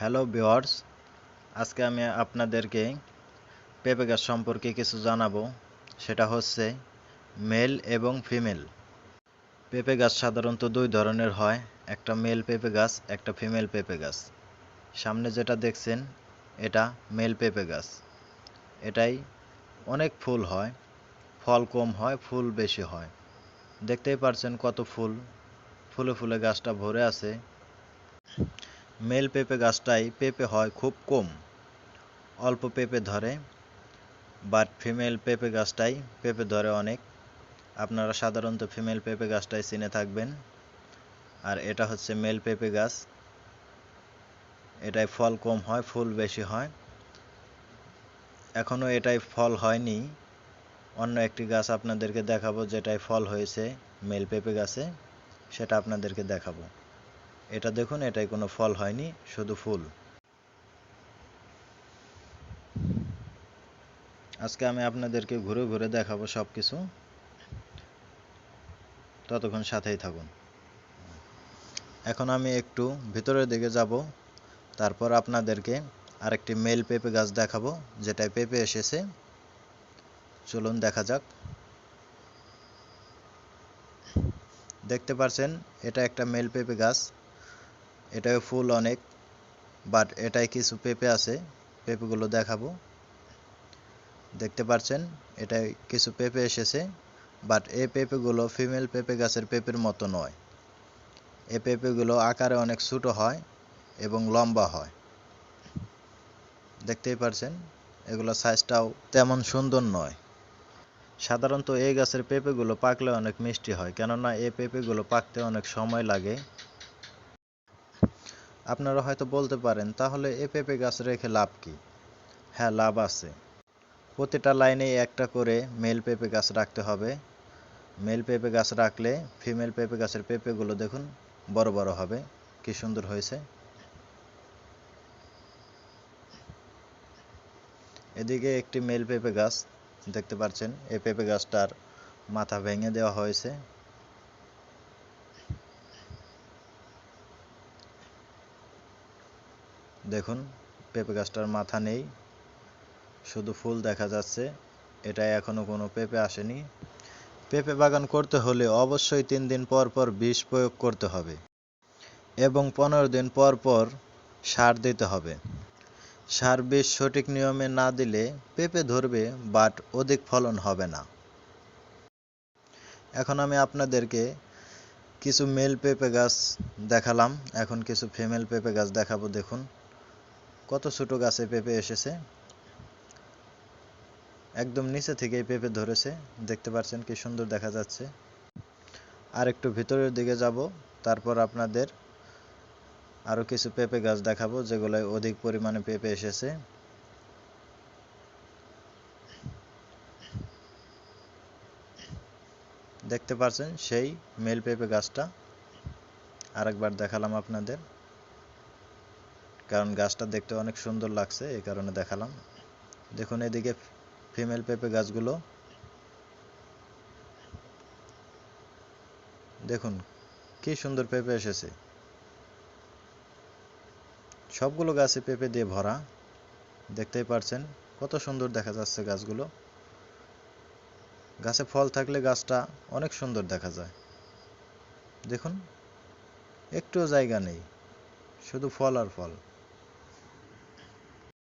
Hello viewers আজকে আমি আপনাদেরকে পেঁপে গাছ সম্পর্কে কিছু জানাব। সেটা হচ্ছে মেল এবং ফিমেল। পেঁপে গাছ সাধারণত দুই ধরনের হয়, একটা মেল পেঁপে গাছ, একটা ফিমেল পেঁপে গাছ। সামনে যেটা দেখছেন, এটা মেল পেঁপে গাছ। এটাই অনেক ফুল হয়, ফল কম হয়, ফুল বেশি হয়। দেখতেই পারছেন কত ফুল। ফুলে ফুলে গাছটা ভরে আছে। মেল পেঁপে গাছটাই পেঁপে হয় খুব কম। অল্প পেঁপে ধরে বাট ফিমেল পেঁপে গাছটাই পেঁপে ধরে অনেক। আপনারা সাধারণত ফিমেল পেঁপে গাছটাই চিনে থাকবেন। আর এটা হচ্ছে মেল পেঁপে গাছ। এটাই ফল কম হয়, ফুল বেশি হয়। এখনও এটাই ফল হয়নি। অন্য একটি গাছ আপনাদেরকে দেখাবো যেটাই ফল হয়েছে মেল পেঁপে গাছে। সেটা আপনাদেরকে দেখাবো। এটা দেখুন, এটাই কোনো ফল হয়নি, শুধু ফুল। আজকে আমি আপনাদেরকে ঘুরে ঘুরে দেখাবো সব কিছু ততক্ষণ সাথেই থাকুন। এখন আমি একটু ভিতরের দিকে যাব, তারপর আপনাদেরকে আরেকটি মেল পেঁপে গাছ দেখাবো, যেটায় পেঁপে এসেছে। চলুন দেখা যাক। দেখতে পারছেন, এটা একটা মেল পেঁপে গাছ। এটাও ফুল অনেক বাট এটাই কিছু পেঁপে আছে, পেঁপেগুলো দেখাবো। দেখতে পাচ্ছেন এটাই কিছু পেঁপে এসেছে বাট এই পেঁপেগুলো ফিমেল পেঁপে গাছের পেঁপের মতো নয়। এ পেঁপেগুলো আকারে অনেক ছোটো হয় এবং লম্বা হয়। দেখতেই পারছেন, এগুলো সাইজটাও তেমন সুন্দর নয়। সাধারণত এই গাছের পেঁপেগুলো পাকলে অনেক মিষ্টি হয়, কেননা এই পেঁপেগুলো পাকতে অনেক সময় লাগে। আপনারা হয়তো বলতে পারেন, তাহলে এ পেঁপে গাছ রেখে লাভ কি? হ্যাঁ লাভ আছে। প্রতিটা লাইনে একটা করে মেল পেঁপে গাছ রাখতে হবে। মেল পেঁপে গাছ রাখলে ফিমেল পেঁপে গাছের পেঁপেগুলো দেখুন, বড় বড় হবে। কি সুন্দর হয়েছে। এদিকে একটি মেল পেঁপে গাছ দেখতে পাচ্ছেন। এই পেঁপে গাছটার মাথা ভেঙে দেওয়া হয়েছে। দেখুন, পেঁপে গাছটার মাথা নেই, শুধু ফুল দেখা যাচ্ছে, এটাই এখনও কোনো পেঁপে আসেনি। পেঁপে বাগান করতে হলে অবশ্যই তিন দিন পর পর বিষ প্রয়োগ করতে হবে এবং পনেরো দিন পর পর সার দিতে হবে। সার বিষ সঠিক নিয়মে না দিলে পেঁপে ধরবে, বাট অধিক ফলন হবে না। এখন আমি আপনাদেরকে কিছু মেল পেঁপে গাছ দেখালাম। এখন কিছু ফিমেল পেঁপে গাছ দেখাবো, দেখুন। কত ছোট গাছে পেঁপে এসেছে? একদম নিচে থেকেই পেঁপে ধরেছে। দেখতে পাচ্ছেন কি সুন্দর দেখা যাচ্ছে। আর একটু ভিতরের দিকে যাব, তারপর আপনাদের আরও কিছু পেঁপে গাছ দেখাবো, যেগুলোয় অধিক পরিমাণে পেঁপে এসেছে। দেখতে পাচ্ছেন সেই মেল পেঁপে গাছটা। আরেকবার দেখালাম আপনাদের। কারণ গাছটা দেখতে অনেক সুন্দর লাগছে, এই কারণে দেখালাম। দেখুন এদিকে ফিমেল পেঁপে গাছগুলো। দেখুন, কি সুন্দর পেঁপে এসেছে। সবগুলো গাছে পেঁপে দিয়ে ভরা, দেখতেই পারছেন, কত সুন্দর দেখা যাচ্ছে গাছগুলো। গাছে ফল থাকলে গাছটা অনেক সুন্দর দেখা যায়। দেখুন, একটুও জায়গা নেই, শুধু ফল আর ফল।